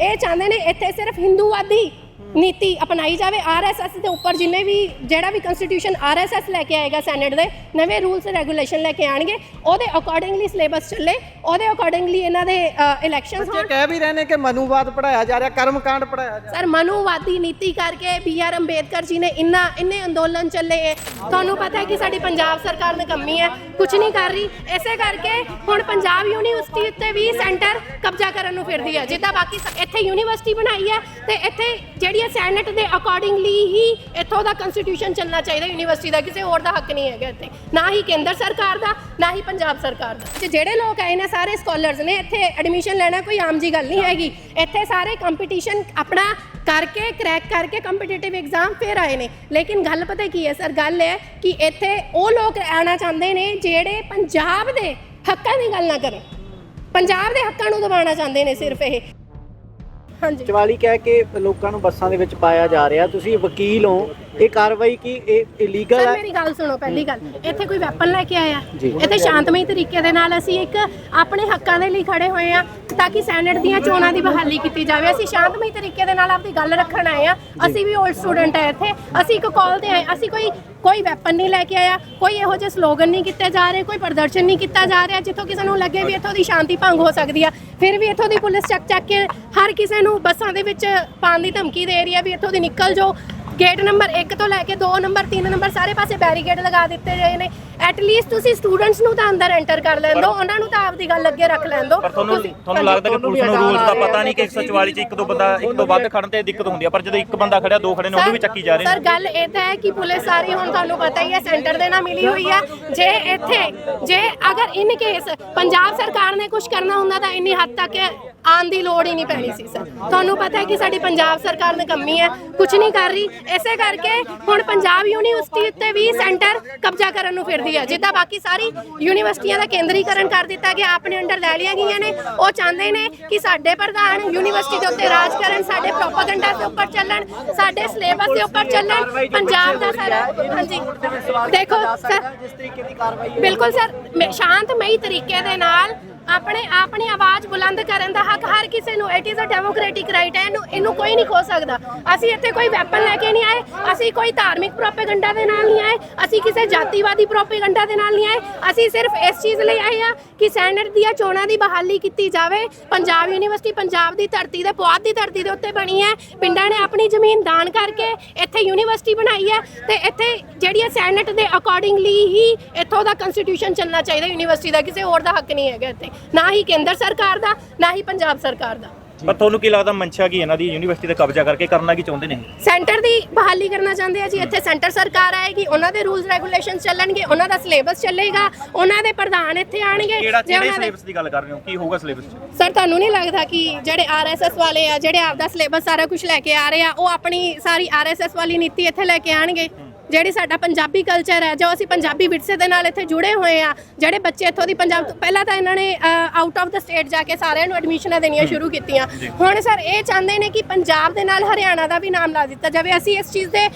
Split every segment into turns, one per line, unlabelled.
ਇਹ ਚਾਹੁੰਦੇ ਨੇ ਇੱਥੇ ਸਿਰਫ ਹਿੰਦੂਵਾਦੀ ਨੀਤੀ ਅਪਣਾਈ ਜਾਵੇ ਆਰਐਸਐਸ ਦੇ ਉੱਪਰ ਜਿੰਨੇ ਵੀ ਜਿਹੜਾ ਵੀ ਕਨਸਟੀਟਿਊਸ਼ਨ ਆਰਐਸਐਸ ਲੈ ਕੇ ਆਏਗਾ ਸੈਨੇਟ ਦੇ ਨਵੇਂ ਰੂਲਸ ਰੈਗੂਲੇਸ਼ਨ ਲੈ ਕੇ ਆਣਗੇ ਉਹਦੇ ਅਕੋਰਡਿੰਗਲੀ ਸਿਲੇਬਸ ਚੱਲੇ ਉਹਦੇ ਅਕੋਰਡਿੰਗਲੀ ਇਹਨਾਂ ਦੇ ਇਲੈਕਸ਼ਨਸ ਹੋਣ।
ਕਹਿ ਵੀ ਰਹੇ ਨੇ ਕਿ ਮਨੂਵਾਦ ਪੜਾਇਆ ਜਾ ਰਿਹਾ ਕਰਮਕਾਂਡ ਪੜਾਇਆ ਜਾ ਰਿਹਾ।
ਸਰ ਮਨੂਵਾਦੀ ਨੀਤੀ ਕਰਕੇ ਬੀ ਆਰ ਅੰਬੇਦਕਰ ਜੀ ਨੇ ਇੰਨਾ ਇੰਨੇ ਅੰਦੋਲਨ ਚੱਲੇ। ਤੁਹਾਨੂੰ ਪਤਾ ਹੈ ਕਿ ਸਾਡੀ ਪੰਜਾਬ ਸਰਕਾਰ ਨਕੰਮੀ ਹੈ ਕੁਝ ਨਹੀਂ ਕਰ ਰਹੀ। ਇਸੇ ਕਰਕੇ ਹੁਣ ਪੰਜਾਬ ਯੂਨੀਵਰਸਿਟੀ ਉੱਤੇ ਵੀ ਸੈਂਟਰ ਕਬਜ਼ਾ ਕਰਨ ਨੂੰ ਫਿਰਦੀ ਹੈ ਜਿੱਦਾਂ ਬਾਕੀ ਇੱਥੇ ਯੂਨੀਵਰਸਿਟੀ ਬਣਾਈ ਹੈ ਤੇ ਇੱਥੇ ਜਿਹੜੀ ਹੈ ਸੈਨੇਟ ਦੇ ਅਕੋਰਡਿੰਗਲੀ ਹੀ ਇੱਥੋਂ ਦਾ ਕਨਸਟੀਟਿਊਸ਼ਨ ਚੱਲਣਾ ਚਾਹੀਦਾ ਯੂਨੀਵਰਸਿਟੀ ਦਾ, ਕਿਸੇ ਹੋਰ ਦਾ ਹੱਕ ਨਹੀਂ ਹੈਗਾ ਇੱਥੇ। ਨਾ ਹੀ ਕੇਂਦਰ ਸਰਕਾਰ ਦਾ, ਨਾ ਹੀ ਪੰਜਾਬ ਸਰਕਾਰ ਦਾ। ਤੇ ਜਿਹੜੇ ਲੋਕ ਆਏ ਨੇ, ਸਾਰੇ ਸਕਾਲਰਸ ਨੇ, ਇੱਥੇ ਐਡਮਿਸ਼ਨ ਲੈਣਾ ਕੋਈ ਆਮ ਜੀ ਗੱਲ ਨਹੀਂ ਹੈਗੀ। ਇੱਥੇ ਸਾਰੇ ਕੰਪੀਟੀਸ਼ਨ ਆਪਣਾ ਕਰਕੇ ਕਰੈਕ ਕਰਕੇ ਕੰਪੀਟੀਟਿਵ ਐਗਜ਼ਾਮ ਫੇਰ ਆਏ ਨੇ। ਲੇਕਿਨ ਗੱਲ ਪਤਾ ਕੀ ਹੈ, ਸਰ? ਗੱਲ ਹੈ ਕਿ ਇੱਥੇ ਉਹ ਲੋਕ ਆਣਾ ਚਾਹੁੰਦੇ ਨੇ ਜਿਹੜੇ ਪੰਜਾਬ ਦੇ ਹੱਕਾਂ ਦੀ ਗੱਲ ਨਾ ਕਰਨ ਪੰਜਾਬ ਦੇ ਹੱਕਾਂ ਨੂੰ ਦਬਾਉਣਾ ਚਾਹੁੰਦੇ ਨੇ ਸਿਰਫ ਇਹ। ਹਾਂਜੀ।
ਕਹਿ ਕੇ ਲੋਕਾਂ ਨੂੰ ਬੱਸਾਂ ਦੇ ਵਿੱਚ ਪਾਇਆ ਜਾ ਰਿਹਾ। ਤੁਸੀਂ ਵਕੀਲ ਹੋ। ਇਹ ਕਾਰਵਾਈ ਕੀ? ਇਹ ਇਲੀਗਲ
ਸਰ
ਹੈ?
ਮੇਰੀ ਗੱਲ ਸੁਣੋ ਪਹਿਲੀ ਗੱਲ। ਇੱਥੇ ਕੋਈ ਵੈਪਨ ਲੈ ਕੇ ਆਇਆ
ਜੀ।
ਇੱਥੇ ਸ਼ਾਂਤਮਈ ਤਰੀਕੇ ਦੇ ਨਾਲ ਅਸੀਂ ਇੱਕ ਆਪਣੇ ਹੱਕਾਂ ਦੇ ਲਈ ਖੜੇ ਹੋਏ ਆ ਤਾਂ ਕਿ ਸੈਨੇਟ ਦੀਆਂ ਚੋਣਾਂ ਦੀ ਬਹਾਲੀ ਕੀਤੀ ਜਾਵੇ। ਅਸੀਂ ਸ਼ਾਂਤਮਈ ਤਰੀਕੇ ਦੇ ਨਾਲ ਆਪਣੀ ਗੱਲ ਰੱਖਣ ਆਏ ਆ ਅਸੀਂ ਵੀ 올ਡ ਸਟੂਡੈਂਟ ਆ ਇੱਥੇ। ਅਸੀਂ ਇੱਕ ਕਾਲ ਤੇ ਆਏ। ਅਸੀਂ ਕੋਈ ਕੋਈ ਵੈਪਨ ਨਹੀਂ ਲੈ ਕੇ ਆਇਆ, ਕੋਈ ਇਹੋ ਜਿਹੇ ਸਲੋਗਨ ਨਹੀਂ ਕੀਤੇ ਜਾ ਰਹੇ, ਕੋਈ ਪ੍ਰਦਰਸ਼ਨ ਨਹੀਂ ਕੀਤਾ ਜਾ ਰਿਹਾ ਜਿੱਥੋਂ ਕਿਸੇ ਨੂੰ ਲੱਗੇ ਵੀ ਇੱਥੋਂ ਦੀ ਸ਼ਾਂਤੀ ਭੰਗ ਹੋ ਸਕਦੀ ਆ। ਫਿਰ ਵੀ ਇੱਥੋਂ ਦੀ ਪੁਲਿਸ ਚੱਕ ਚੱਕ ਕੇ ਹਰ ਕਿਸੇ ਨੂੰ ਬੱਸਾਂ ਦੇ ਵਿੱਚ ਪਾਉਣ ਦੀ ਧਮਕੀ ਦੇ ਰਹੀ ਹੈ ਵੀ ਇੱਥੋਂ ਦੀ ਨਿਕਲ ਜਾਓ। ਗੇਟ ਨੰਬਰ 1 ਤੋਂ ਲੈ ਕੇ 2 ਨੰਬਰ 3 ਨੰਬਰ ਸਾਰੇ ਪਾਸੇ ਬੈਰੀਕੇਡ ਲਗਾ ਦਿੱਤੇ ਗਏ ਨੇ। ਐਟ ਲੀਸਟ ਤੁਸੀਂ ਸਟੂਡੈਂਟਸ ਨੂੰ ਤਾਂ ਅੰਦਰ ਐਂਟਰ ਕਰ ਲੈਣ ਦਿਓ ਉਹਨਾਂ ਨੂੰ ਤਾਂ ਆਪਦੀ ਗੱਲ ਅੱਗੇ ਰੱਖ ਲੈਣ ਦਿਓ
ਪਰ ਤੁਹਾਨੂੰ
ਤੁਸੀਂ-
ਤੁਹਾਨੂੰ ਲੱਗਦਾ ਕਿ ਪੁਲਿਸ ਨੂੰ ਰੂਲਸ ਦਾ ਪਤਾ ਨਹੀਂ ਕਿ 144 ਚ ਇੱਕ ਦੋ ਬੰਦਾ ਇੱਕ ਤੋਂ ਵੱਧ ਖੜਨ ਤੇ ਦਿੱਕਤ ਹੁੰਦੀ ਆ ਪਰ ਜਦੋਂ ਇੱਕ ਬੰਦਾ ਖੜਿਆ ਦੋ ਖੜੇ ਨੇ ਉਹਨੂੰ ਵੀ ਚੱਕੀ ਜਾ ਰਹੇ
ਸਰ
ਨੇ
ਗੱਲ ਇਹ ਤਾਂ ਹੈ ਕਿ ਪੁਲਿਸ ਸਾਰੀ ਹੁਣ ਤੁਹਾਨੂੰ ਪਤਾ ਹੀ ਹੈ ਸੈਂਟਰ ਦੇ ਨਾਲ ਮਿਲੀ ਹੋਈ ਹੈ ਜੇ ਇੱਥੇ ਜੇ ਅਗਰ ਇਨ ਕੇਸ ਪੰਜਾਬ ਸਰਕਾਰ ਨੇ ਕੁਝ ਕਰਨਾ ਹੁੰਦਾ ਤਾਂ ਇੰਨੀ ਹੱਦ ਤੱਕ ਆਉਣ ਦੀ ਲੋੜ ਹੀ ਨਹੀਂ ਪੈਣੀ ਸੀ ਸਰ ਤੁਹਾਨੂੰ ਪਤਾ ਹੈ ਕਿ ਸਾਡੀ ਪੰਜਾਬ ਸਰਕਾਰ ਨਕੰਮੀ ਹੈ ਕੁਝ ਨਹੀਂ ਕਰ ਰਹੀ। ਇਸੇ ਕਰਕੇ ਹੁਣ ਪੰਜਾਬ ਯੂਨੀਵਰਸਿਟੀ ਉੱਤੇ ਵੀ ਸੈਂਟਰ ਕਬਜ਼ਾ ਕਰਨ ਨੂੰ ਫਿਰਦੀ ਹੈ। ਜਿੱਦਾਂ ਬਾਕੀ ਸਾਰੀ ਯੂਨੀਵਰਸਿਟੀਆਂ ਦਾ ਕੇਂਦਰੀਕਰਨ ਕਰ ਦਿੱਤਾ ਗਿਆ ਆਪਣੇ ਅੰਡਰ ਲੈ ਲਿਆ ਗਈਆਂ ਨੇ। ਉਹ ਚਾਹੁੰਦੇ ਨੇ ਕਿ ਸਾਡੇ ਪ੍ਰਧਾਨ ਯੂਨੀਵਰਸਿਟੀ ਦੇ ਉੱਤੇ ਰਾਜ ਕਰਨ ਸਾਡੇ ਪ੍ਰੋਪਾਗੈਂਡਾ ਦੇ ਉੱਪਰ ਚੱਲਣ ਸਾਡੇ ਸਿਲੇਬਸ ਦੇ ਉੱਪਰ ਚੱਲਣ ਪੰਜਾਬ ਦਾ ਸਾਰਾ ਹਾਂਜੀ। ਦੇਖੋ ਸਰ
ਜਿਸ ਤਰੀਕੇ ਦੀ ਕਾਰਵਾਈ
ਬਿਲਕੁਲ ਸਰ ਸ਼ਾਂਤਮਈ ਤਰੀਕੇ ਦੇ ਨਾਲ ਆਪਣੇ ਆਪਣੀ ਆਵਾਜ਼ ਬੁਲੰਦ ਕਰਨ ਦਾ ਹੱਕ ਹਰ ਕਿਸੇ ਨੂੰ। It is a democratic right ਹੈ ਇਹਨੂੰ ਇਹਨੂੰ ਕੋਈ ਨਹੀਂ ਖੋ ਸਕਦਾ। ਅਸੀਂ ਇੱਥੇ ਕੋਈ ਵੈਪਨ ਲੈ ਕੇ ਨਹੀਂ ਆਏ। ਅਸੀਂ ਕੋਈ ਧਾਰਮਿਕ ਪ੍ਰੋਪੇਗੈਂਡਾ ਦੇ ਨਾਲ ਨਹੀਂ ਆਏ। ਅਸੀਂ ਕਿਸੇ ਜਾਤੀਵਾਦੀ ਪ੍ਰੋਪੇਗੈਂਡਾ ਦੇ ਨਾਲ ਨਹੀਂ ਆਏ। ਅਸੀਂ ਸਿਰਫ ਇਸ ਚੀਜ਼ ਲਈ ਆਏ ਆ ਕਿ ਸੈਨੇਟ ਦੀਆਂ ਚੋਣਾਂ ਦੀ ਬਹਾਲੀ ਕੀਤੀ ਜਾਵੇ। ਪੰਜਾਬ ਯੂਨੀਵਰਸਿਟੀ ਪੰਜਾਬ ਦੀ ਧਰਤੀ ਦੇ ਪੁਆਧ ਦੀ ਧਰਤੀ ਦੇ ਉੱਤੇ ਬਣੀ ਹੈ। ਪਿੰਡਾਂ ਨੇ ਆਪਣੀ ਜ਼ਮੀਨ ਦਾਨ ਕਰਕੇ ਇੱਥੇ ਯੂਨੀਵਰਸਿਟੀ ਬਣਾਈ ਹੈ ਤੇ ਇੱਥੇ ਜਿਹੜੀ ਹੈ ਸੈਨੇਟ ਦੇ ਅਕੋਰਡਿੰਗਲੀ ਹੀ ਇੱਥੋਂ ਦਾ ਕਨਸਟੀਟਿਊਸ਼ਨ ਚੱਲਣਾ ਚਾਹੀਦਾ। ਯੂਨੀਵਰਸਿਟੀ ਦਾ ਕਿਸੇ ਹੋਰ ਦਾ ਹੱਕ ਨਹੀਂ ਹੈਗਾ ਇੱਥੇ। ਨਾ ਹੀ ਕੇਂਦਰ ਸਰਕਾਰ ਦਾ ਨਾ ਹੀ ਪੰਜਾਬ ਸਰਕਾਰ ਦਾ।
ਪਰ ਤੁਹਾਨੂੰ ਕੀ ਲੱਗਦਾ ਮਨਸ਼ਾ ਕੀ ਇਹਨਾਂ ਦੀ ਯੂਨੀਵਰਸਿਟੀ ਤੇ ਕਬਜ਼ਾ ਕਰਕੇ ਕਰਨਾ ਕੀ ਚਾਹੁੰਦੇ ਨੇ?
ਸੈਂਟਰ ਦੀ ਬਹਾਲੀ ਕਰਨਾ ਚਾਹੁੰਦੇ ਆ ਜੀ ਇੱਥੇ ਸੈਂਟਰ ਸਰਕਾਰ ਆਏਗੀ ਉਹਨਾਂ ਦੇ ਰੂਲਸ ਰੈਗੂਲੇਸ਼ਨਸ ਚੱਲਣਗੇ ਉਹਨਾਂ ਦਾ ਸਿਲੇਬਸ ਚੱਲੇਗਾ ਉਹਨਾਂ ਦੇ ਪ੍ਰਧਾਨ ਇੱਥੇ ਆਣਗੇ
ਕਿਹੜਾ ਸਿਲੇਬਸ ਦੀ ਗੱਲ ਕਰ ਰਹੇ ਹੋ? ਕੀ ਹੋਊਗਾ ਸਿਲੇਬਸ ਚ?
ਸਰ ਤੁਹਾਨੂੰ ਨਹੀਂ ਲੱਗਦਾ ਕਿ ਜਿਹੜੇ ਆਰਐਸਐਸ ਵਾਲੇ ਆ ਜਿਹੜੇ ਆਪਦਾ ਸਿਲੇਬਸ ਸਾਰਾ ਕੁਝ ਲੈ ਕੇ ਆ ਰਹੇ ਆ ਉਹ ਆਪਣੀ ਸਾਰੀ ਆਰਐਸਐਸ ਵਾਲੀ ਨੀਤੀ ਇੱਥੇ ਲੈ ਕੇ ਆਣਗੇ ਜਿਹੜੀ ਸਾਡਾ ਪੰਜਾਬੀ ਕਲਚਰ ਹੈ ਜੋ ਅਸੀਂ ਪੰਜਾਬੀ ਵਿਰਸੇ ਦੇ ਨਾਲ ਇੱਥੇ ਜੁੜੇ ਹੋਏ ਆ ਜਿਹੜੇ ਬੱਚੇ ਇੱਥੋਂ ਦੀ ਪੰਜਾਬ ਤੋਂ ਪਹਿਲਾਂ ਤਾਂ ਇਹਨਾਂ ਨੇ ਆਊਟ ਆਫ ਦਾ ਸਟੇਟ ਜਾ ਕੇ ਸਾਰਿਆਂ ਨੂੰ ਐਡਮਿਸ਼ਨਾਂ ਦੇਣੀਆਂ ਸ਼ੁਰੂ ਕੀਤੀਆਂ। ਹੁਣ ਸਰ ਇਹ ਚਾਹੁੰਦੇ ਨੇ ਕਿ ਪੰਜਾਬ ਦੇ ਨਾਲ ਹਰਿਆਣਾ ਦਾ ਵੀ ਨਾਮ ਲਾ ਦਿੱਤਾ ਜਾਵੇ। ਅਸੀਂ ਇਸ ਚੀਜ਼ ਦੇ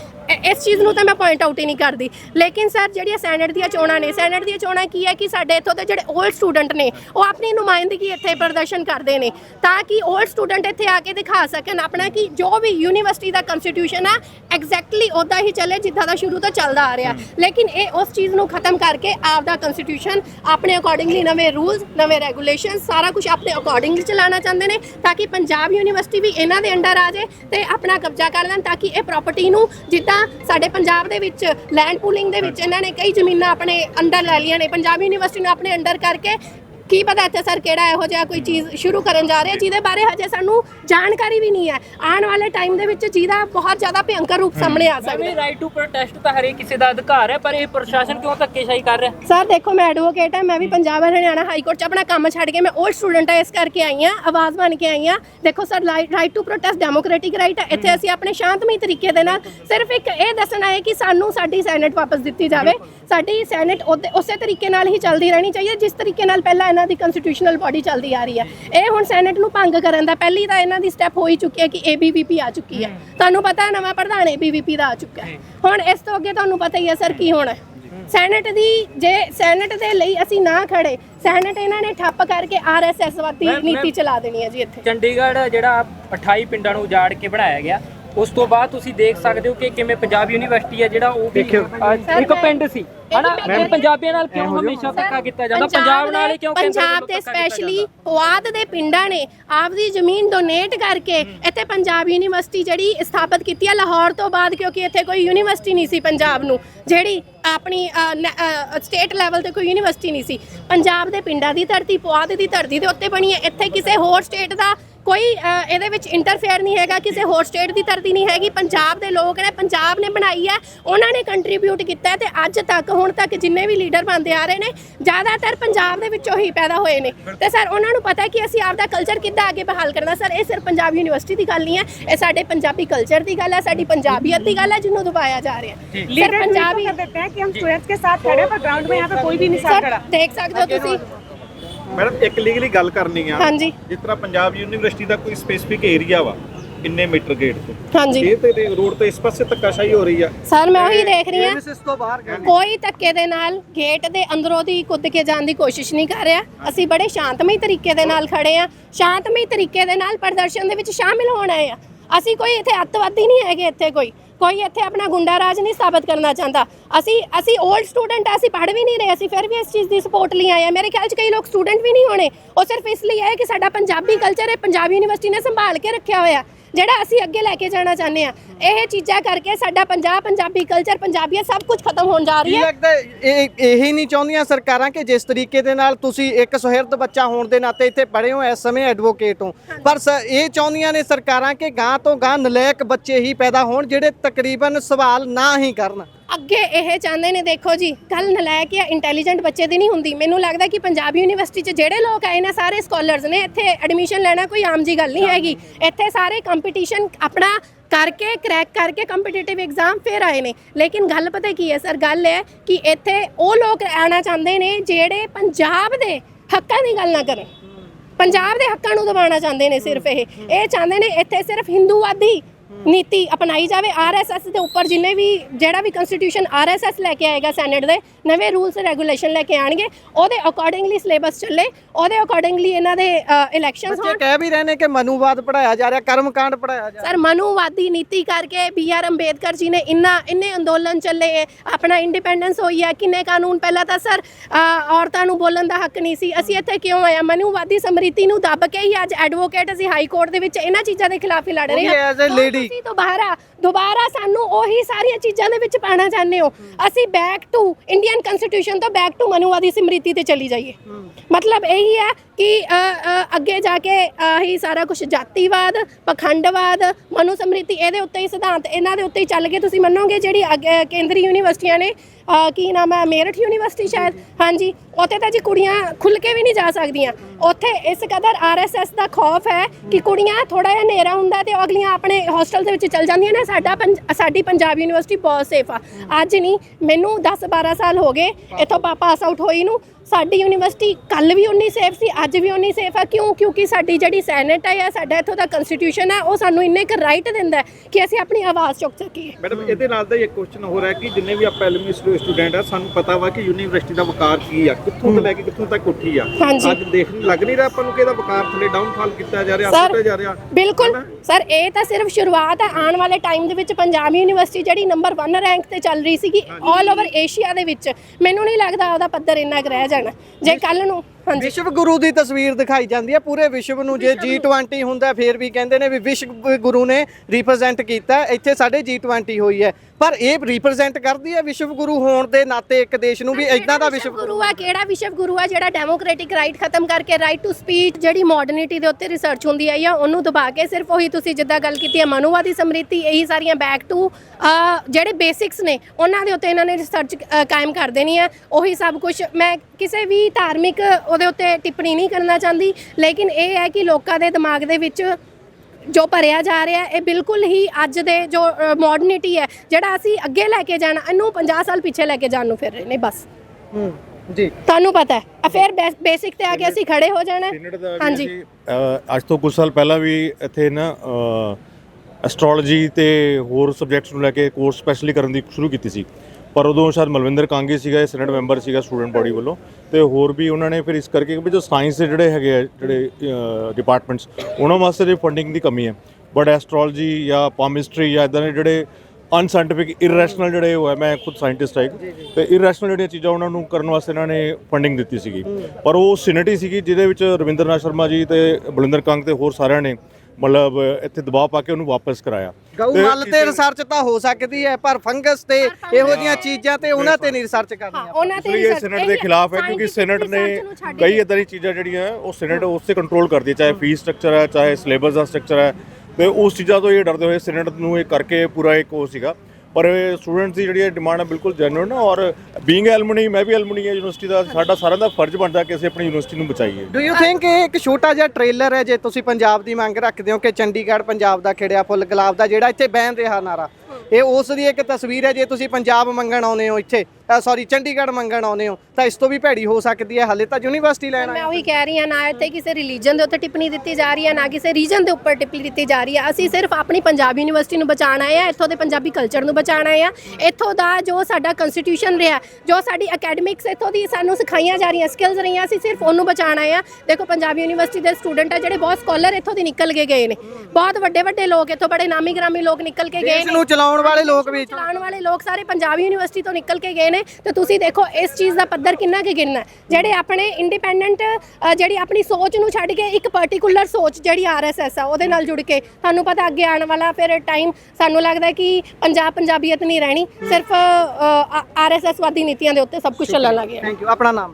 ਇਸ ਚੀਜ਼ ਨੂੰ ਤਾਂ ਮੈਂ ਪੁਆਇੰਟ ਆਊਟ ਹੀ ਨਹੀਂ ਕਰਦੀ। ਲੇਕਿਨ ਸਰ ਜਿਹੜੀਆਂ ਸੈਨੇਟ ਦੀਆਂ ਚੋਣਾਂ ਨੇ ਸੈਨੇਟ ਦੀਆਂ ਚੋਣਾਂ ਕੀ ਹੈ ਕਿ ਸਾਡੇ ਇੱਥੋਂ ਦੇ ਜਿਹੜੇ 올ਡ ਸਟੂਡੈਂਟ ਨੇ ਉਹ ਆਪਣੀ ਨੁਮਾਇੰਦਗੀ ਇੱਥੇ ਪ੍ਰਦਰਸ਼ਨ ਕਰਦੇ ਨੇ ਤਾਂ ਕਿ 올ਡ ਸਟੂਡੈਂਟ ਇੱਥੇ ਆ ਕੇ ਦਿਖਾ ਸਕਣ ਆਪਣਾ ਕਿ ਜੋ ਵੀ ਯੂਨੀਵਰਸਿਟੀ ਦਾ ਕਨਸਟੀਟਿਊਸ਼ਨ ਆ ਐਗਜ਼ੈਕਟਲੀ ਉਦਾਂ ਹੀ ਚੱਲੇ ਜਿੱਦਾਂ ਦਾ ਸ਼ੁਰੂ ਤੋਂ ਚੱਲਦਾ ਆ ਰਿਹਾ। ਲੇਕਿਨ ਇਹ ਉਸ ਚੀਜ਼ ਨੂੰ ਖਤਮ ਕਰਕੇ ਆਪ ਦਾ ਕਨਸਟੀਟਿਊਸ਼ਨ ਆਪਣੇ ਅਕੋਰਡਿੰਗਲੀ ਨਵੇਂ ਰੂਲਸ ਨਵੇਂ ਰੈਗੂਲੇਸ਼ਨ ਸਾਰਾ ਕੁਝ ਆਪਣੇ ਅਕੋਰਡਿੰਗਲੀ ਚਲਾਉਣਾ ਚਾਹੁੰਦੇ ਨੇ ਤਾਂ ਕਿ ਪੰਜਾਬ ਯੂਨੀਵਰਸਿਟੀ ਵੀ ਇਹਨਾਂ ਦੇ ਅੰਡਰ ਆ ਜਾਏ ਤੇ ਆਪਣਾ ਕਬਜ਼ਾ ਕਰ ਲੈਣ ਤਾਂ ਕਿ ਇਹ ਪ੍ਰਾਪਰਟੀ ਨੂੰ ਜਿੱਦਾਂ ਸਾਡੇ ਪੰਜਾਬ ਦੇ ਵਿੱਚ ਲੈਂਡ ਪੂਲਿੰਗ ਦੇ ਵਿੱਚ ਇਹਨਾਂ ਨੇ ਕਈ ਜ਼ਮੀਨਾਂ ਆਪਣੇ ਅੰਡਰ ਲੈ ਲਈਆਂ ਨੇ। ਪੰਜਾਬ ਯੂਨੀਵਰਸਿਟੀ ਨੂੰ ਆਪਣੇ ਅੰਡਰ ਕਰਕੇ ਕੀ ਪਤਾ ਇੱਥੇ ਸਰ ਕਿਹੜਾ ਇਹੋ ਜਿਹਾ ਕੋਈ ਚੀਜ਼ ਸ਼ੁਰੂ ਕਰਨ ਜਾ ਰਹੇ ਜਿਹਦੇ ਬਾਰੇ ਹਜੇ ਸਾਨੂੰ ਜਾਣਕਾਰੀ ਵੀ ਨਹੀਂ ਹੈ। ਆਉਣ ਵਾਲੇ ਟਾਈਮ ਦੇ ਵਿੱਚ ਜਿਹਦਾ ਬਹੁਤ ਜ਼ਿਆਦਾ ਭਿਅੰਕਰ ਰੂਪ ਸਾਹਮਣੇ ਆ ਸਕਦਾ। ਹੈ
ਰਾਈਟ ਟੂ ਪ੍ਰੋਟੈਸਟ ਤਾਂ ਹਰੇਕ ਕਿਸੇ ਦਾ ਅਧਿਕਾਰ ਹੈ ਪਰ ਇਹ ਪ੍ਰਸ਼ਾਸਨ ਕਿਉਂ ਧੱਕੇਸ਼ਾਹੀ ਕਰ ਰਿਹਾ?
ਸਰ ਦੇਖੋ ਮੈਂ ਐਡਵੋਕੇਟ ਹਾਂ ਮੈਂ ਵੀ ਪੰਜਾਬ ਹਰਿਆਣਾ ਹਾਈ ਕੋਰਟ 'ਚ ਆਪਣਾ ਕੰਮ ਛੱਡ ਕੇ ਮੈਂ 올ਸਟੂਡੈਂਟ ਹਾਂ ਇਸ ਕਰਕੇ ਆਈ ਹਾਂ ਆਵਾਜ਼ ਬਣ ਕੇ ਆਈ ਹਾਂ। ਦੇਖੋ sir right to protest democratic right ਹੈ। ਇੱਥੇ ਅਸੀਂ ਆਪਣੇ ਸ਼ਾਂਤਮਈ ਤਰੀਕੇ ਦੇ ਨਾਲ ਸਿਰਫ ਇੱਕ ਇਹ ਦੱਸਣਾ ਹੈ ਕਿ ਸਾਨੂੰ ਸਾਡੀ ਸੈਨੇਟ ਵਾਪਸ ਦਿੱਤੀ ਜਾਵੇ। ਸਾਡੀ ਸੈਨੇਟ ਉਸੇ ਤਰੀਕੇ ਨਾਲ ਹੀ ਚੱਲਦੀ ਰਹਿਣੀ ਚਾਹੀਏ ਜਿਸ ਤਰੀਕੇ ਨਾਲ ਪਹਿਲਾਂ ਇਹਨਾਂ ਦੀ ਕਨਸਟੀਟਿਊਸ਼ਨਲ ਬਾਡੀ ਚੱਲਦੀ ਆ ਰਹੀ ਹੈ ਇਹ ਹੁਣ ਸੈਨੇਟ ਨੂੰ ਭੰਗ ਕਰਨ ਦਾ ਪਹਿਲੀ ਤਾਂ ਇਹਨਾਂ ਦੀ ਸਟੈਪ ਹੋ ਹੀ ਚੁੱਕੀ ਹੈ ਕਿ ਏਬੀਵੀਪੀ ਆ ਚੁੱਕੀ ਹੈ। ਤੁਹਾਨੂੰ ਪਤਾ ਹੈ ਨਵਾਂ ਪ੍ਰਧਾਨ ਏਬੀਵੀਪੀ ਦਾ ਆ ਚੁੱਕਾ ਹੈ। ਹੁਣ ਇਸ ਤੋਂ ਅੱਗੇ ਤੁਹਾਨੂੰ ਪਤਾ ਹੀ ਹੈ ਸਰ ਕੀ ਹੋਣਾ ਸੈਨੇਟ ਦੀ ਜੇ ਸੈਨੇਟ ਦੇ ਲਈ ਅਸੀਂ ਨਾ ਖੜੇ ਸੈਨੇਟ ਇਹਨਾਂ ਨੇ ਠੱਪ ਕਰਕੇ ਆਰਐਸਐਸ ਵਾਦੀ ਨੀਤੀ ਚਲਾ ਦੇਣੀ ਹੈ ਜੀ ਇੱਥੇ।
ਚੰਡੀਗੜ੍ਹ ਜਿਹੜਾ 28 ਪਿੰਡਾਂ ਨੂੰ ਉਜਾੜ ਕੇ ਬਣਾਇਆ ਗਿਆ ਉਸ ਤੋਂ ਬਾਅਦ ਤੁਸੀਂ ਦੇਖ ਸਕਦੇ ਹੋ ਕਿ ਕਿਵੇਂ ਪੰਜਾਬ ਯੂਨੀਵਰਸਿਟੀ ਹੈ ਜਿਹੜਾ ਉਹ ਵੀ
ਦੇਖਿਓ।
ਇੱਕ ਪਿੰਡ ਸੀ। ਹਨਾ?
ਮੈਂ-
ਫਿਰ ਪੰਜਾਬੀਆਂ ਨਾਲ ਕਿਉਂ ਹਮੇਸ਼ਾ ਧੱਕਾ ਕੀਤਾ ਜਾਂਦਾ? ਪੰਜਾਬ ਨਾਲ ਹੀ ਕਿਉਂ ਕੇਂਦਰ
ਪੰਜਾਬ
ਵੱਲੋਂ
ਤੇ
ਧੱਕਾ ਕੀਤਾ
ਸਪੈਸ਼ਲੀ
ਜਾਂਦਾ?
ਪੁਆਧ ਦੇ ਪਿੰਡਾਂ ਨੇ ਆਪਦੀ ਜ਼ਮੀਨ ਡੋਨੇਟ ਕਰਕੇ ਇੱਥੇ ਪੰਜਾਬ ਯੂਨੀਵਰਸਿਟੀ ਜਿਹੜੀ ਸਥਾਪਿਤ ਕੀਤੀ ਹੈ ਲਾਹੌਰ ਤੋਂ ਬਾਅਦ ਕਿਉਂਕਿ ਇੱਥੇ ਕੋਈ ਯੂਨੀਵਰਸਿਟੀ ਨਹੀਂ ਸੀ ਪੰਜਾਬ ਨੂੰ ਜਿਹੜੀ ਆਪਣੀ ਸਟੇਟ ਲੈਵਲ ਤੇ ਕੋਈ ਯੂਨੀਵਰਸਿਟੀ ਨਹੀਂ ਸੀ। ਪੰਜਾਬ ਦੇ ਪਿੰਡਾਂ ਦੀ ਧਰਤੀ ਪੁਆਧ ਦੀ ਧਰਤੀ ਦੇ ਉੱਤੇ ਬਣੀ ਹੈ। ਇੱਥੇ ਕਿਸੇ ਹੋਰ ਸਟੇਟ ਦਾ ਕੋਈ ਅ, ਇਹਦੇ ਵਿੱਚ ਇੰਟਰਫੇਅਰ ਨਹੀਂ ਹੈਗਾ ਕਿਸੇ ਹੋਰ ਸਟੇਟ ਦੀ ਧਰਤੀ ਨਹੀਂ ਹੈਗੀ ਪੰਜਾਬ ਦੇ ਲੋਕ ਨੇ ਪੰਜਾਬ ਨੇ ਬਣਾਈ ਹੈ ਉਹਨਾਂ ਨੇ ਕੰਟਰੀਬਿਊਟ ਕੀਤਾ ਹੈ ਤੇ ਅੱਜ ਤੱਕ ਹੁਣ ਤੱਕ ਜਿੰਨੇ ਵੀ ਲੀਡਰ ਬਣਦੇ ਆ ਰਹੇ ਨੇ ਜ਼ਿਆਦਾਤਰ ਪੰਜਾਬ ਦੇ ਵਿੱਚੋਂ ਹੀ ਪੈਦਾ ਹੋਏ ਨੇ ਤੇ ਸਰ ਉਹਨਾਂ ਨੂੰ ਪਤਾ ਹੈ ਕਿ ਅਸੀਂ ਆਪਦਾ ਕਲਚਰ ਕਿੱਦਾਂ ਅੱਗੇ ਬਹਾਲ ਕਰਨਾ ਸਰ ਇਹ ਸਿਰਫ ਪੰਜਾਬ ਯੂਨੀਵਰਸਿਟੀ ਦੀ ਗੱਲ ਨਹੀਂ ਹੈ ਇਹ ਸਾਡੇ ਪੰਜਾਬੀ ਕਲਚਰ ਦੀ ਗੱਲ ਹੈ ਸਾਡੀ ਪੰਜਾਬੀਅਤ ਦੀ ਗੱਲ ਹੈ ਜਿਹਨੂੰ ਦਬਾਇਆ ਜਾ ਰਿਹਾ ਹੈ ਸਰ
लीडर
ਪੰਜਾਬੀ
कर देते हैं कि हम स्टूडेंट्स के साथ खड़े हैं, पर ग्राउंड में यहाँ पे कोई भी नहीं साथ
ਸਰ
खड़ा
ਦੇਖ ਸਕਦੇ ਹੋ ਤੁਸੀਂ
ਮੈਡਮ ਇੱਕ ਲੀਗਲੀ ਗੱਲ ਕਰਨੀ ਆ।
ਹਾਂਜੀ।
ਜਿਸ ਤਰ੍ਹਾਂ ਪੰਜਾਬ ਯੂਨੀਵਰਸਿਟੀ ਦਾ ਕੋਈ ਸਪੈਸੀਫਿਕ ਏਰੀਆ ਵਾ ਕਿੰਨੇ ਮੀਟਰ ਗੇਟ ਤੋਂ?
ਹਾਂਜੀ।
ਇਹ ਤੇ ਰੋਡ ਤੇ ਇਸ ਪਾਸੇ ਧੱਕਾਸ਼ਾਹੀ ਹੋ ਰਹੀ ਆ।
ਸਰ ਮੈਂ ਉਹੀ ਦੇਖ ਰਹੀ ਹਾਂ।
ਇਸ ਤੋਂ ਬਾਹਰ ਗਏ।
ਕੋਈ ਧੱਕੇ ਦੇ ਨਾਲ ਗੇਟ ਦੇ ਅੰਦਰੋਂ ਦੀ ਕੁੱਦ ਕੇ ਜਾਣ ਦੀ ਕੋਸ਼ਿਸ਼ ਨਹੀਂ ਕਰ ਰਿਹਾ। ਅਸੀਂ ਬੜੇ ਸ਼ਾਂਤਮਈ ਤਰੀਕੇ ਦੇ ਨਾਲ ਖੜੇ ਆ। ਸ਼ਾਂਤਮਈ ਤਰੀਕੇ ਦੇ ਨਾਲ ਪ੍ਰਦਰਸ਼ਨ ਦੇ ਵਿੱਚ ਸ਼ਾਮਿਲ ਹੋਣ ਆਏ ਆ। ਅਸੀਂ ਕੋਈ ਇੱਥੇ ਅੱਤਵਾਦੀ ਨਹੀਂ ਹੈਗੇ ਇੱਥੇ ਕੋਈ। ਕੋਈ ਇੱਥੇ ਆਪਣਾ ਗੁੰਡਾ ਰਾਜ ਨਹੀਂ ਸਾਬਤ ਕਰਨਾ ਚਾਹੁੰਦਾ। ਅਸੀਂ ਅਸੀਂ 올ਡ ਸਟੂਡੈਂਟ ਅਸੀਂ ਪੜ੍ਹ ਵੀ ਨਹੀਂ ਰਹੇ, ਅਸੀਂ ਫਿਰ ਵੀ ਇਸ ਚੀਜ਼ ਦੀ ਸਪੋਰਟ ਲਈ ਆਏ ਆ। ਮੇਰੇ ਖਿਆਲ 'ਚ ਕਈ ਲੋਕ ਸਟੂਡੈਂਟ ਵੀ ਨਹੀਂ ਹੋਣੇ। ਉਹ ਸਿਰਫ ਇਸ ਲਈ ਹੈ ਕਿ ਸਾਡਾ ਪੰਜਾਬੀ ਕਲਚਰ ਹੈ, ਪੰਜਾਬ ਯੂਨੀਵਰਸਿਟੀ ਨੇ ਸੰਭਾਲ ਕੇ ਰੱਖਿਆ ਹੋਇਆ। ਜਿਹੜਾ ਅਸੀਂ ਅੱਗੇ ਲੈ ਕੇ ਜਾਣਾ ਚਾਹੁੰਦੇ ਆ ਇਹ ਚੀਜ਼ਾਂ ਕਰਕੇ ਸਾਡਾ ਪੰਜਾਬ ਪੰਜਾਬੀ ਕਲਚਰ ਪੰਜਾਬੀਅਤ ਸਭ ਕੁਝ ਖਤਮ ਹੋਣ ਜਾ ਰਹੀ
ਕੀ
ਹੈ।
ਲੱਗਦਾ ਹੈ, ਇਹ ਇਹੀ ਨਹੀਂ ਚਾਹੁੰਦੀਆਂ ਸਰਕਾਰਾਂ ਕਿ ਜਿਸ ਤਰੀਕੇ ਦੇ ਨਾਲ ਤੁਸੀਂ ਇੱਕ ਸੁਹਿਰਦ ਬੱਚਾ ਹੋਣ ਦੇ ਨਾਤੇ ਇੱਥੇ ਪੜ੍ਹੇ ਹੋ ਇਸ ਸਮੇਂ ਐਡਵੋਕੇਟ ਹੋ। ਪਰ ਸ- ਇਹ ਚਾਹੁੰਦੀਆਂ ਨੇ ਸਰਕਾਰਾਂ ਕਿ ਗਾਂ ਤੋਂ ਗਾਂ ਨਲਾਇਕ ਬੱਚੇ ਹੀ ਪੈਦਾ ਹੋਣ ਜਿਹੜੇ ਤਕਰੀਬਨ ਸਵਾਲ ਨਾ ਹੀ ਕਰਨ।
ਅੱਗੇ ਇਹ ਚਾਹੁੰਦੇ ਨੇ ਦੇਖੋ ਜੀ ਗੱਲ ਨਲਾਇਕ ਜਾਂ ਇੰਟੈਲੀਜੈਂਟ ਬੱਚੇ ਦੀ ਨਹੀਂ ਹੁੰਦੀ। ਮੈਨੂੰ ਲੱਗਦਾ ਕਿ ਪੰਜਾਬ ਯੂਨੀਵਰਸਿਟੀ 'ਚ ਜਿਹੜੇ ਲੋਕ ਆਏ ਨੇ ਸਾਰੇ ਸਕਾਲਰਸ ਨੇ ਇੱਥੇ ਐਡਮਿਸ਼ਨ ਲੈਣਾ ਕੋਈ ਆਮ ਜੀ ਗੱਲ ਨਹੀਂ ਹੈਗੀ। ਇੱਥੇ ਸਾਰੇ ਕੰਪੀਟੀਸ਼ਨ ਆਪਣਾ ਕਰਕੇ ਕ੍ਰੈਕ ਕਰਕੇ ਕੰਪੀਟੀਟਿਵ ਐਗਜ਼ਾਮ ਫੇਰ ਆਏ ਨੇ। ਲੇਕਿਨ ਗੱਲ ਪਤਾ ਕੀ ਹੈ ਸਰ ਗੱਲ ਹੈ ਕਿ ਇੱਥੇ ਉਹ ਲੋਕ ਆਣਾ ਚਾਹੁੰਦੇ ਨੇ ਜਿਹੜੇ ਪੰਜਾਬ ਦੇ ਹੱਕਾਂ ਦੀ ਗੱਲ ਨਾ ਕਰਨ ਪੰਜਾਬ ਦੇ ਹੱਕਾਂ ਨੂੰ ਦਬਾਉਣਾ ਚਾਹੁੰਦੇ ਨੇ ਸਿਰਫ ਇਹ। ਇਹ ਚਾਹੁੰਦੇ ਨੇ ਇੱਥੇ ਸਿਰਫ ਹਿੰਦੂਵਾਦੀ ਨੀਤੀ ਅਪਣਾਈ ਜਾਵੇ ਆਰਐਸਐਸ ਦੇ ਉੱਪਰ ਜਿੰਨੇ ਵੀ ਜਿਹੜਾ ਵੀ ਕਨਸਟੀਟਿਊਸ਼ਨ ਆਰਐਸਐਸ ਲੈ ਕੇ ਆਏਗਾ ਸੈਨੇਟ ਦੇ ਨਵੇਂ ਰੂਲਸ ਰੈਗੂਲੇਸ਼ਨ ਲੈ ਕੇ ਆਣਗੇ ਉਹਦੇ ਅਕੋਰਡਿੰਗਲੀ ਸਿਲੇਬਸ ਚੱਲੇ ਉਹਦੇ ਅਕੋਰਡਿੰਗਲੀ ਇਹਨਾਂ ਦੇ ਇਲੈਕਸ਼ਨਸ
ਬੱਚੇ
ਹੋਣ
ਕਹਿ ਵੀ ਰਹੇ ਨੇ ਕਿ ਮਨੂਵਾਦ ਪੜਾਇਆ ਜਾ ਰਿਹਾ ਕਰਮਕਾਂਡ ਪੜਾਇਆ ਜਾ ਰਿਹਾ
ਸਰ ਮਨੂਵਾਦੀ ਨੀਤੀ ਕਰਕੇ ਬੀ ਆਰ ਅੰਬੇਦਕਰ ਜੀ ਨੇ ਇੰਨਾ ਇੰਨੇ ਅੰਦੋਲਨ ਚੱਲੇ ਆਪਣਾ ਇੰਡੀਪੈਂਡੈਂਸ ਹੋਈ ਹੈ ਕਿੰਨੇ ਕਾਨੂੰਨ ਪਹਿਲਾਂ ਤਾਂ ਸਰ ਅ, ਔਰਤਾਂ ਨੂੰ ਬੋਲਣ ਦਾ ਹੱਕ ਨਹੀਂ ਸੀ ਅਸੀਂ ਇੱਥੇ ਕਿਉਂ ਹਾਂ? ਮਨੂਵਾਦੀ ਸਮ੍ਰਿਤੀ ਨੂੰ ਦੱਬ ਕੇ ਹੀ ਅੱਜ ਐਡਵੋਕੇਟ ਅਸੀਂ ਹਾਈ ਕੋਰਟ ਦੇ ਵਿੱਚ ਇਹਨਾਂ ਚੀਜ਼ਾਂ ਦੇ ਖਿਲਾਫ ਹੀ ਲੜ ਰਹੇ ਹਾਂ
as a
ਔਰ
lady।
ਤੁਸੀਂ ਦੁਬਾਰਾ ਦੁਬਾਰਾ ਸਾਨੂੰ ਉਹੀ ਸਾਰੀਆਂ ਚੀਜ਼ਾਂ ਦੇ ਵਿੱਚ ਪਾਣਾ ਚਾਹੁੰਦੇ ਹੋ ਅਸੀਂ ਬੈਕ ਟੂ ਇੰਡੀਅਨ ਕਨਸਟੀਟਿਊਸ਼ਨ ਤੋਂ ਬੈਕ ਟੂ ਮਨੂਵਾਦੀ ਸਮ੍ਰਿਤੀ ਤੇ ਚਲੀ ਜਾਈਏ ਮਤਲਬ ਇਹੀ ਹੈ ਕਿ ਅੱਗੇ ਜਾ ਕੇ ਆਹੀ ਸਾਰਾ ਕੁਝ ਜਾਤੀਵਾਦ, ਪਖੰਡਵਾਦ, ਮਨੂ ਸਮ੍ਰਿਤੀ ਇਹਦੇ ਉੱਤੇ ਹੀ ਸਿਧਾਂਤ, ਇਹਨਾਂ ਦੇ ਉੱਤੇ ਹੀ ਚੱਲ ਗਏ ਤੁਸੀਂ ਮੰਨੋਗੇ ਜਿਹੜੀ ਕੇਂਦਰੀ ਯੂਨੀਵਰਸਿਟੀਆਂ ਨੇ ਅ, ਕੀ ਨਾਮ ਹੈ ਮੇਰਠ ਯੂਨੀਵਰਸਿਟੀ ਸ਼ਾਇਦ? ਹਾਂਜੀ। ਉੱਥੇ ਤਾਂ ਜੀ ਕੁੜੀਆਂ ਖੁੱਲ ਕੇ ਵੀ ਨਹੀਂ ਜਾ ਸਕਦੀਆਂ। ਉੱਥੇ ਇਸ ਕਦਰ ਆਰਐਸਐਸ ਦਾ ਖੌਫ ਹੈ ਕਿ ਕੁੜੀਆਂ ਥੋੜਾ ਜਿਹਾ ਹਨੇਰਾ ਹੁੰਦਾ ਤੇ ਉਹ ਅਗਲੀਆਂ ਆਪਣੇ ਹੋਸਟਲ ਦੇ ਵਿੱਚ ਚਲ ਜਾਂਦੀਆਂ ਨੇ। ਸਾਡਾ ਪੰਜ- ਸਾਡੀ ਪੰਜਾਬ ਯੂਨੀਵਰਸਿਟੀ ਬਹੁਤ ਸੇਫ ਆ। ਅੱਜ ਨਹੀਂ ਮੈਨੂੰ 10 12 ਸਾਲ ਹੋ ਗਏ ਇੱਥੋਂ ਪਾਸ ਆਊਟ ਹੋਈ ਨੂੰ। ਸਾਡੀ ਯੂਨੀਵਰਸਿਟੀ ਕੱਲ ਵੀ ਉਨੀ ਸੇਫ ਸੀ ਅੱਜ ਵੀ ਉਨੀ ਸੇਫ ਆ। ਕਿਉਂ? ਕਿਉਂਕਿ ਸਾਡੀ ਜਿਹੜੀ ਸੈਨੇਟ ਹੈ ਜਾਂ ਸਾਡਾ ਇੱਥੋਂ ਦਾ ਕਨਸਟੀਟਿਊਸ਼ਨ ਹੈ ਉਹ ਸਾਨੂੰ ਇੰਨੇ ਕੁ ਰਾਈਟ ਦਿੰਦਾ ਹੈ ਕਿ ਅਸੀਂ ਆਪਣੀ ਆਵਾਜ਼ ਚੁੱਕ ਸਕੀਏ।
ਮੈਡਮ ਇਹਦੇ ਨਾਲ ਦਾ ਹੀ ਇੱਕ ਕੁਐਸਚਨ ਹੋ ਰਿਹਾ ਕਿ ਜਿੰਨੇ ਵੀ ਆਪਾਂ ਐਲੂਮਨੀ ਸਟੂਡੈਂਟ ਆ ਸਾਨੂੰ ਪਤਾ ਵਾ ਕਿ ਯੂਨੀਵਰਸਿਟੀ ਦਾ ਵਕਾਰ ਕੀ ਆ ਕਿੱਥੋਂ ਤੋਂ ਲੈ ਕੇ ਕਿੱਥੋਂ ਤੱਕ ਉੱਠੀ ਆ।
ਹਾਂਜੀ।
ਅੱਜ ਦੇਖ ਲੱਗ ਨਹੀਂ ਰਿਹਾ ਆਪਾਂ ਨੂੰ ਕਿ ਇਹਦਾ ਵਕਾਰ ਥੱਲੇ ਡਾਊਨਫਾਲ ਕੀਤਾ ਜਾ ਰਿਹਾ ਸੁੱਟਿਆ ਜਾ ਰਿਹਾ।
ਬਿਲਕੁਲ।
ਹਨਾ?
ਸਰ ਇਹ ਤਾਂ ਸਿਰਫ ਸ਼ੁਰੂਆਤ ਹੈ ਆਉਣ ਵਾਲੇ ਟਾਈਮ ਦੇ ਵਿੱਚ ਪੰਜਾਬ ਯੂਨੀਵਰਸਿਟੀ ਜਿਹੜੀ ਨੰਬਰ 1 ਰੈਂਕ ਤੇ ਚੱਲ ਰਹੀ ਸੀਗੀ 올 ਓਵਰ ਏਸ਼ੀਆ ਦੇ ਵਿੱਚ। ਮੈਨੂੰ ਨਹੀਂ ਲੱਗਦਾ ਉਹਦਾ ਪੱਧਰ ਇੰਨਾ ਕੁ ਰਹਿ ਜਾਣਾ। ਜੇ ਕੱਲ ਨੂੰ ਹਾਂਜੀ।
ਵਿਸ਼ਵ ਗੁਰੂ ਦੀ ਤਸਵੀਰ ਦਿਖਾਈ ਜਾਂਦੀ ਹੈ ਪੂਰੇ ਵਿਸ਼ਵ ਨੂੰ ਜੇ G20 ਹੁੰਦਾ ਫਿਰ ਵੀ ਕਹਿੰਦੇ ਨੇ ਵੀ ਵਿਸ਼ਵ ਗੁਰੂ ਨੇ ਰਿਪਰੈਜ਼ੈਂਟ ਕੀਤਾ ਇੱਥੇ ਸਾਡੇ G20 ਹੋਈ ਹੈ। ਪਰ ਇਹ ਰਿਪਰੈਜ਼ੈਂਟ ਕਰਦੀ ਹੈ ਵਿਸ਼ਵ ਗੁਰੂ ਹੋਣ ਦੇ ਨਾਤੇ ਇੱਕ ਦੇਸ਼ ਨੂੰ ਵੀ ਇਦਾਂ ਦਾ ਵਿਸ਼ਵ ਗੁਰੂ
ਆ ਕਿਹੜਾ ਵਿਸ਼ਵ ਗੁਰੂ ਆ ਜਿਹੜਾ ਡੈਮੋਕ੍ਰੈਟਿਕ ਰਾਈਟ ਖਤਮ ਕਰਕੇ ਰਾਈਟ ਟੂ ਸਪੀਚ ਜਿਹੜੀ ਮਾਡਰਨਿਟੀ ਦੇ ਉੱਤੇ ਰਿਸਰਚ ਹੁੰਦੀ ਹੈ ਜਾਂ ਉਹਨੂੰ ਦਬਾ ਕੇ ਸਿਰਫ ਉਹੀ ਤੁਸੀਂ ਜਿੱਦਾਂ ਗੱਲ ਕੀਤੀ ਹੈ ਮਨੂਵਾਦੀ ਸਮ੍ਰਿਤੀ ਇਹੀ ਸਾਰੀਆਂ ਬੈਕ ਟੂ ਜਿਹੜੇ ਬੇਸਿਕਸ ਨੇ ਉਹਨਾਂ ਦੇ ਉੱਤੇ ਇਹਨਾਂ ਨੇ ਰਿਸਰਚ ਕਾਇਮ ਕਰ ਦੇਣੀ ਹੈ ਉਹੀ ਸਭ ਕੁਝ ਮੈਂ ਕਿਸੇ ਵੀ ਧਾਰਮਿਕ ਉਹਦੇ ਉੱਤੇ ਟਿੱਪਣੀ ਨਹੀਂ ਕਰਨਾ ਚਾਹੁੰਦੀ। ਲੇਕਿਨ ਇਹ ਹੈ ਕਿ ਲੋਕਾਂ ਦੇ ਦਿਮਾਗ ਦੇ ਵਿੱਚ ਜੋ ਭਰਿਆ ਜਾ ਰਿਹਾ ਹੈ, ਇਹ ਬਿਲਕੁਲ ਹੀ ਅੱਜ ਦੇ ਜੋ ਮਾਡਰਨਿਟੀ ਹੈ ਜਿਹੜਾ ਅਸੀਂ ਅੱਗੇ ਲੈ ਕੇ ਜਾਣਾ ਇਹਨੂੰ 50 ਸਾਲ ਪਿੱਛੇ ਲੈ ਕੇ ਜਾਣ ਨੂੰ ਫਿਰ ਰਹੇ ਨੇ ਬਸ।
ਹੂੰ ਜੀ।
ਤੁਹਾਨੂੰ ਪਤਾ ਹੈ ਆ ਫਿਰ ਬੇਸਿਕ ਤੇ ਆ ਕੇ ਅਸੀਂ ਖੜੇ ਹੋ ਜਾਣਾ ਹਾਂਜੀ।
ਅੱਜ ਤੋਂ ਕੁਝ ਸਾਲ ਪਹਿਲਾਂ ਵੀ ਇੱਥੇ ਨਾ ਐਸਟ੍ਰੋਲੋਜੀ ਤੇ ਹੋਰ ਸਬਜੈਕਟਸ ਨੂੰ ਲੈ ਕੇ ਕੋਰਸ ਸਪੈਸ਼ਲੀ ਕਰਨ ਦੀ ਸ਼ੁਰੂ ਕੀਤੀ ਸੀ। ਪਰ ਉਦੋਂ ਸ਼ਾਇਦ ਮਲਵਿੰਦਰ ਕਾਂਗੀ ਸੀਗਾ ਇਹ ਸੈਨੇਟ ਮੈਂਬਰ ਸੀਗਾ ਸਟੂਡੈਂਟ ਬਾਡੀ ਵੱਲੋਂ ਤੇ ਹੋਰ ਵੀ ਉਹਨਾਂ ਨੇ ਫਿਰ ਇਸ ਕਰਕੇ ਕਿ ਜੋ ਸਾਇੰਸ ਦੇ ਜਿਹੜੇ ਹੈਗੇ ਆ ਜਿਹੜੇ ਡਿਪਾਰਟਮੈਂਟਸ ਉਹਨਾਂ ਵਾਸਤੇ ਦੀ ਫੰਡਿੰਗ ਦੀ ਕਮੀ ਹੈ। ਬਟ ਐਸਟ੍ਰੋਲੋਜੀ ਜਾਂ ਪਾਮਿਸਟਰੀ ਜਾਂ ਇਦਾਂ ਦੇ ਜਿਹੜੇ ਅਨਸਾਇੰਟਿਫਿਕ ਇਰੈਸ਼ਨਲ ਜਿਹੜੇ ਉਹ ਹੈ ਮੈਂ ਖੁਦ ਸਾਇੰਟਿਸਟ ਹਾਂ ਤੇ ਇਰੈਸ਼ਨਲ ਜਿਹੜੀਆਂ ਚੀਜ਼ਾਂ ਉਹਨਾਂ ਨੂੰ ਕਰਨ ਵਾਸਤੇ ਇਹਨਾਂ ਨੇ ਫੰਡਿੰਗ ਦਿੱਤੀ ਸੀਗੀ। ਪਰ ਉਹ ਸਿਨੇਟ ਸੀਗੀ ਜਿਹਦੇ ਵਿੱਚ ਰਵਿੰਦਰਨਾਥ ਸ਼ਰਮਾ ਜੀ ਤੇ ਬਲਿੰਦਰ ਕੰਗ ਤੇ ਹੋਰ ਸਾਰਿਆਂ ਨੇ ਮਤਲਬ ਇੱਥੇ ਦਬਾਅ ਪਾ ਕੇ ਉਹਨੂੰ ਵਾਪਸ ਕਰਾਇਆ।
ਗਊ ਮਲ ਤੇ ਰਿਸਰਚ ਤਾਂ ਹੋ ਸਕਦੀ ਹੈ ਪਰ ਫੰਗਸ ਤੇ ਇਹੋ ਜਿਹੀਆਂ ਚੀਜ਼ਾਂ ਤੇ ਉਹਨਾਂ ਤੇ ਨਹੀਂ ਰਿਸਰਚ ਕਰਨੀ।
ਉਹਨਾਂ ਤੇ
ਇਹ ਸੈਨੇਟ ਦੇ ਖਿਲਾਫ ਹੈ ਕਿਉਂਕਿ ਸੈਨੇਟ ਨੇ ਕਈ ਇਦਾਂ ਦੀ ਚੀਜ਼ਾਂ ਜਿਹੜੀਆਂ ਉਹ ਸੈਨੇਟ ਉਸ ਤੇ ਕੰਟਰੋਲ ਕਰਦੀ ਹੈ ਚਾਹੇ ਫੀਸ ਸਟਰਕਚਰ ਹੈ ਚਾਹੇ ਸਿਲੇਬਸ ਦਾ ਸਟਰਕਚਰ ਹੈ। ਤੇ ਉਸ ਚੀਜ਼ਾਂ ਤੋਂ ਇਹ ਡਰਦੇ ਹੋਏ ਸੈਨੇਟ ਨੂੰ ਇਹ ਕਰਕੇ ਪੂਰਾ ਇੱਕ ਉਹ ਸੀਗਾ। ਪਰ ਸਟੂਡੈਂਟਸ ਦੀ ਜਿਹੜੀ ਡਿਮਾਂਡ ਹੈ ਬਿਲਕੁਲ ਜੈਨੂਇਨ ਹੈ ਔਰ ਬੀਇੰਗ ਐਲਮਨੀ ਮੈਂ ਵੀ ਐਲਮਨੀ ਹੈ ਯੂਨੀਵਰਸਿਟੀ ਦਾ, ਸਾਡਾ ਸਾਰਿਆਂ ਦਾ ਫਰਜ਼ ਬਣਦਾ ਕਿ ਅਸੀਂ ਆਪਣੀ ਯੂਨੀਵਰਸਿਟੀ ਨੂੰ ਬਚਾਈਏ।
ਡੂ ਯੂ ਥਿੰਕ ਇਹ ਇੱਕ ਛੋਟਾ ਜਿਹਾ ਟ੍ਰੇਲਰ ਹੈ, ਜੇ ਤੁਸੀਂ ਪੰਜਾਬ ਦੀ ਮੰਗ ਰੱਖਦੇ ਹੋ ਕਿ ਚੰਡੀਗੜ੍ਹ ਪੰਜਾਬ ਦਾ ਖਿੜਿਆ ਫੁੱਲ, ਗੁਲਾਬ ਦਾ ਜਿਹੜਾ ਇੱਥੇ ਬਹਿਨ ਰਿਹਾ ਨਾਰਾ, ਇਹ ਉਸ ਦੀ ਇੱਕ ਤਸਵੀਰ ਹੈ, ਜੇ ਤੁਸੀਂ ਪੰਜਾਬ ਮੰਗਣ ਆਉਨੇ ਹੋ ਇੱਥੇ ਸੌਰੀ ਚੰਡੀਗੜ੍ਹ ਮੰਗਣ ਆਉਨੇ ਹੋ ਤਾਂ ਇਸ ਤੋਂ ਵੀ ਭੈੜੀ ਹੋ ਸਕਦੀ ਹੈ ਹਲੇ ਤਾਂ ਯੂਨੀਵਰਸਿਟੀ ਲੈਣ ਆਏ
ਮੈਂ ਉਹੀ ਕਹਿ ਰਹੀ ਹਾਂ ਨਾ ਇੱਥੇ ਕਿਸੇ ਰਿਲੀਜਨ ਦੇ ਉੱਤੇ ਟਿੱਪਣੀ ਦਿੱਤੀ ਜਾ ਰਹੀ ਹੈ ਨਾ ਕਿਸੇ ਰੀਜਨ ਦੇ ਉੱਪਰ ਟਿੱਪਣੀ ਦਿੱਤੀ ਜਾ ਰਹੀ ਹੈ। ਅਸੀਂ ਸਿਰਫ ਆਪਣੀ ਪੰਜਾਬ ਯੂਨੀਵਰਸਿਟੀ ਨੂੰ ਬਚਾਉਣ ਆਏ ਆ ਇੱਥੋਂ ਦੇ ਪੰਜਾਬੀ ਕਲਚਰ ਨੂੰ ਬਚਾਉਣ ਆਏ ਆ ਇੱਥੋਂ ਦਾ ਜੋ ਸਾਡਾ ਕਨਸਟੀਟਿਊਸ਼ਨ ਰਿਹਾ ਜੋ ਸਾਡੀ ਅਕੈਡਮਿਕਸ ਇੱਥੋਂ ਦੀ ਸਾਨੂੰ ਸਿਖਾਈਆਂ ਜਾ ਰਹੀਆਂ ਸਕਿੱਲਸ ਰਹੀਆਂ ਅਸੀਂ ਸਿਰਫ ਉਹਨੂੰ ਬਚਾਉਣ ਆਏ ਆ ਦੇਖੋ ਪੰਜਾਬ ਯੂਨੀਵਰਸਿਟੀ ਦੇ ਸਟੂਡੈਂਟ ਆ ਜਿਹੜੇ ਬਹੁਤ ਸਕਾਲਰ ਇੱਥੋਂ ਦੀ ਨਿਕਲ ਕੇ ਗਏ ਨੇ। ਬਹੁਤ ਵੱਡੇ ਵੱਡੇ ਲੋਕ ਇੱਥੋਂ ਬੜੇ ਨਾਮੀ ਗ੍ਰਾਮੀ ਲੋਕ ਨਿਕਲ ਕੇ ਗਏ
ਇਸ
ਨੇ।
ਨੂੰ ਚਲਾਉਣ ਵਾਲੇ ਲੋਕ ਵੀ
ਚਲਾਉਣ ਵਾਲੇ ਲੋਕ ਸਾਰੇ ਪੰਜਾਬ ਯੂਨੀਵਰਸਿਟੀ ਤੋਂ ਨਿਕਲ ਕੇ ਗਏ ਨੇ। ਤੇ ਤੁਸੀਂ ਦੇਖੋ ਇਸ ਚੀਜ਼ ਦਾ ਪੱਧਰ ਕਿੰਨਾ ਕੁ ਗਿਣਨਾ ਜਿਹੜੇ ਆਪਣੇ ਇੰਡੀਪੈਂਡੈਂਟ ਜਿਹੜੀ ਆਪਣੀ ਸੋਚ ਨੂੰ ਛੱਡ ਕੇ ਇੱਕ ਪਾਰਟਿਕੂਲਰ ਸੋਚ ਜਿਹੜੀ ਆਰਐਸਐਸ ਆ, ਉਹਦੇ ਨਾਲ ਜੁੜ ਕੇ ਤੁਹਾਨੂੰ ਪਤਾ ਅੱਗੇ ਆਉਣ ਵਾਲਾ ਫਿਰ ਟਾਈਮ ਸਾਨੂੰ ਲੱਗਦਾ ਕਿ ਪੰਜਾਬ ਪੰਜਾਬੀਅਤ ਨਹੀਂ ਰਹਿਣੀ, ਸਿਰਫ ਆਰਐਸਐਸ ਵਾਦੀ ਨੀਤੀਆਂ ਦੇ ਉੱਤੇ ਸਭ ਕੁਝ ਚੱਲਣ ਲੱਗ ਗਿਆ।
ਥੈਂਕ ਯੂ ਆਪਣਾ ਨਾਮ